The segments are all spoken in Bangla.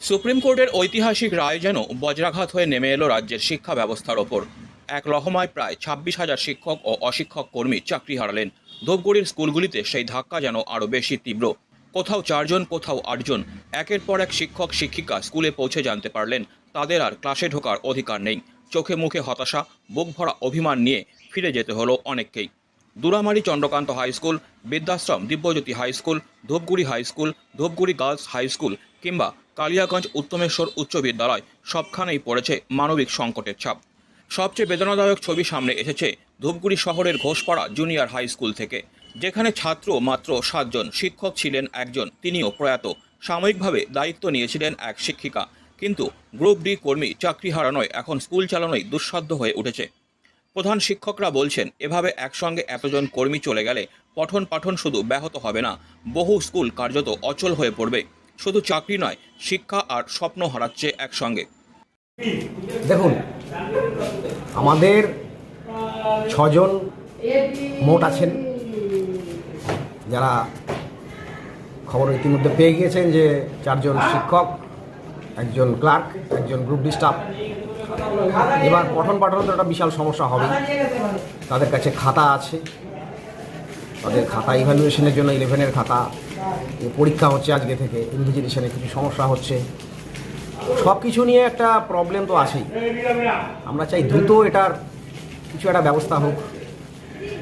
সুপ্রিম কোর্টের ঐতিহাসিক রায় যেন বজ্রাঘাত হয়ে নেমে এলো রাজ্যের শিক্ষা ব্যবস্থার ওপর। এক লহমায় প্রায় ছাব্বিশ হাজার শিক্ষক ও অশিক্ষক কর্মী চাকরি হারালেন। ধূপগুড়ির স্কুলগুলিতে সেই ধাক্কা যেন আরও বেশি তীব্র। কোথাও চারজন, কোথাও আটজন, একের পর এক শিক্ষক, শিক্ষিকা স্কুলে পৌঁছে জানতে পারলেন, তাদের আর ক্লাসে ঢোকার অধিকার নেই। চোখে মুখে হতাশা, বুক ভরা অভিমান নিয়ে ফিরে যেতে হলো অনেককেই। Duramari Chandrakanta high school Vidyashram Dibyajyoti high school, Dhupguri high school, Dhupguri girls high school কিংবা কালিয়াগঞ্জ উত্তমেশ্বর উচ্চ বিদ্যালয়, সবখানেই পড়েছে মানবিক সংকটের ছাপ। সবচেয়ে বেদনাদায়ক ছবি সামনে এসেছে ধূপগুড়ি শহরের ঘোষপাড়া জুনিয়র হাই স্কুল থেকে, যেখানে ছাত্র মাত্র সাতজন শিক্ষক ছিলেন একজন, তিনিও প্রয়াত। সাময়িকভাবে দায়িত্ব নিয়েছিলেন এক শিক্ষিকা, কিন্তু গ্রুপ ডি কর্মী চাকরি হারানোয় এখন স্কুল চালানোই দুঃসাধ্য হয়ে উঠেছে। প্রধান শিক্ষকরা বলছেন, এভাবে একসঙ্গে এতজন কর্মী চলে গেলে পঠন পাঠন শুধু ব্যাহত হবে না, বহু স্কুল কার্যত অচল হয়ে পড়বে। শুধু চাকরি নয়, শিক্ষা আর স্বপ্ন হারাচ্ছে একসঙ্গে। দেখুন, আমাদের ছজন মোট আছেন, যারা খবর ইতিমধ্যে পেয়ে গিয়েছেন যে চারজন শিক্ষক, একজন ক্লার্ক, একজন গ্রুপ ডি স্টাফ। এবার পঠন পাঠন তো একটা বিশাল সমস্যা হবে। তাদের কাছে খাতা আছে তাদের খাতা ইভ্যালুয়েশনের জন্য ইলেভেনের খাতা পরীক্ষা হচ্ছে আজকে থেকে ইনভিজিলেশনে কিছু সমস্যা হচ্ছে। সব কিছু নিয়ে একটা প্রবলেম তো আছেই। আমরা চাই দ্রুত এটার কিছু একটা ব্যবস্থা হোক।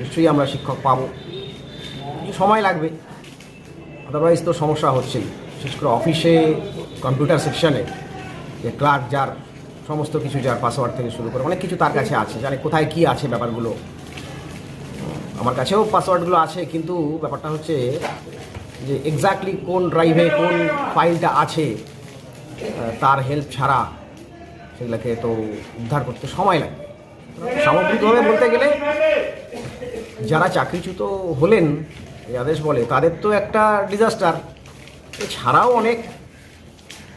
নিশ্চয়ই আমরা শিক্ষক পাবো। সময় লাগবে। আদারওয়াইজ তো সমস্যা হচ্ছেই। বিশেষ করে অফিসে কম্পিউটার সেকশনে যে ক্লার্ক যার, সমস্ত কিছু যার পাসওয়ার্ড থেকে শুরু করে অনেক কিছু তার কাছে আছে। জানে কোথায় কি আছে ব্যাপারগুলো। আমার কাছেও পাসওয়ার্ডগুলো আছে কিন্তু ব্যাপারটা হচ্ছে যে এক্স্যাক্টলি কোন ড্রাইভে কোন ফাইলটা আছে তার হেল্প ছাড়া সেগুলোকে তো উদ্ধার করতে সময় লাগে। সামগ্রিকভাবে বলতে গেলে যারা চাকরিচ্যুত হলেন এই আদেশ বলে তাদের তো একটা ডিজাস্টার এছাড়াও অনেক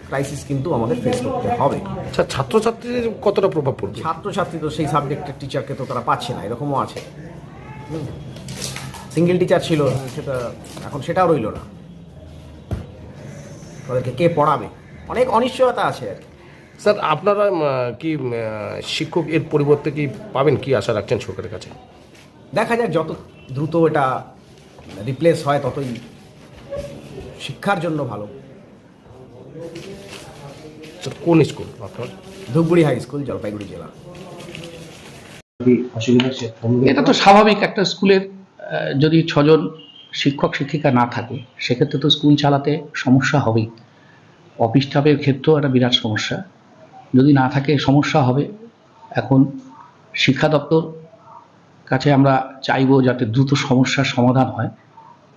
ক্রাইসিস কিন্তু আমাদের ফেস করতে হবে। আচ্ছা ছাত্রছাত্রীদের কতটা প্রভাব পড়বে? ছাত্রছাত্রী তো সেই সাবজেক্টের টিচারকে তো তারা পাচ্ছে না এরকমও আছে। সিঙ্গেল টিচার ছিল সেটা এখন সেটাও রইল না। তাদেরকে কে পড়াবে? অনেক অনিশ্চয়তা আছে আর কি। স্যার আপনারা কি শিক্ষক এর পরিবর্তে কি পাবেন? কি আশা রাখছেন সরকারের কাছে? দেখা যাক যত দ্রুত এটা রিপ্লেস হয় ততই শিক্ষার জন্য ভালো। স্যার কোন স্কুল আপনার? ধূপগুড়ি হাই স্কুল জলপাইগুড়ি জেলা। এটা তো স্বাভাবিক একটা স্কুলের যদি ছজন শিক্ষক শিক্ষিকা না থাকে সেক্ষেত্রে তো স্কুল চালাতে সমস্যা হবেই। অফিস স্টাফের ক্ষেত্রেও একটা বিরাট সমস্যা। যদি না থাকে সমস্যা হবে এখন শিক্ষা দপ্তর কাছে আমরা চাইব যাতে দ্রুত সমস্যার সমাধান হয়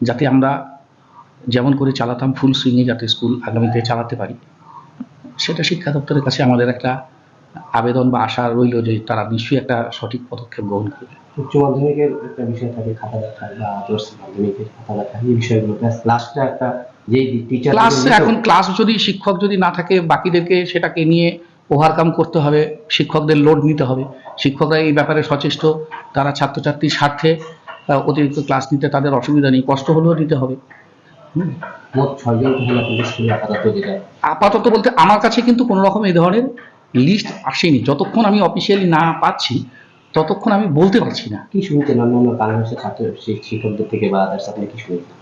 যাতে আমরা যেমন করে চালাতাম ফুল সুইংয়ে যাতে স্কুল আগামীতে চালাতে পারি। সেটা শিক্ষা দপ্তরের কাছে আমাদের একটা আবেদন বা আশা রইল যে তারা নিশ্চয়ই একটা সঠিক পদক্ষেপ গ্রহণ করবে। উচ্চ মাধ্যমিকের একটা বিষয় থাকে খাতা দেখা বা আদর্শ মাধ্যমিকের খাতা দেখা এই বিষয়গুলো প্লাস লাস্টে একটা যেই টিচার ক্লাস এখন ক্লাস যদি শিক্ষক যদি না থাকে বাকিদেরকে সেটাকে নিয়ে ওভারকাম করতে হবে শিক্ষকদের লোড নিতে হবে। শিক্ষকরা এই ব্যাপারে সচেষ্ট তারা ছাত্রছাত্রীর স্বার্থে অতিরিক্ত ক্লাস নিতে তাদের অসুবিধা নেই কষ্ট হলেও নিতে হবে। আপাতত বলতে আমার কাছে কিন্তু কোনো রকম এই ধরনের লিস্ট আসেনি। যতক্ষণ আমি অফিসিয়ালি না পাচ্ছি ততক্ষণ আমি বলতে পারছি না। কি শুনছেন? অন্যান্য বাংলাদেশের ছাত্র শিক্ষকদের থেকে বা আদার্স আপনি কি শুনছেন?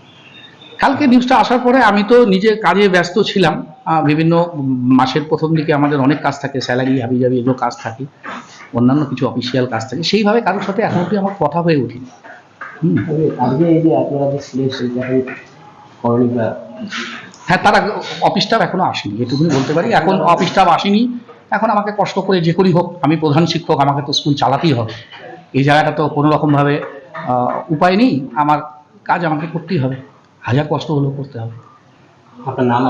কালকে নিউজটা আসার পরে আমি তো নিজের কাজে ব্যস্ত ছিলাম। বিভিন্ন মাসের প্রথম দিকে আমাদের অনেক কাজ থাকে স্যালারি হাবি জাবি এগুলো কাজ থাকে অন্যান্য কিছু অফিসিয়াল কাজ থাকে। সেইভাবে কারোর সাথে এখন অব্দি আমার কথা হয়ে ওঠেনি। আজকে এই যে আপনারা যে হ্যাঁ তারা অফিস স্টাফ এখনও আসেনি এটুকুনি বলতে পারি। এখন অফিস স্টাফ আসেনি। এখন আমাকে কষ্ট করে যে করি হোক আমি প্রধান শিক্ষক আমাকে তো স্কুল চালাতেই হবে। এই জায়গাটা তো কোনো রকমভাবে উপায় নেই। আমার কাজ আমাকে করতেই হবে। হাজার কষ্ট হলেও করতে হবে। আপনার নাম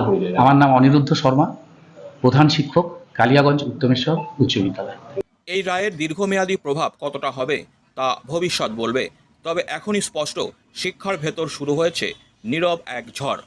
আমার নাম অনিরুদ্ধ শর্মা প্রধান শিক্ষক কালিয়াগঞ্জ উত্তমেশ্বর উচ্চ বিদ্যালয়। এই রায়ের দীর্ঘমেয়াদী প্রভাব কতটা হবে তা ভবিষ্যৎ বলবে। তবে এখনই স্পষ্ট শিক্ষার ভেতর শুরু হয়েছে নীরব এক ঝড়।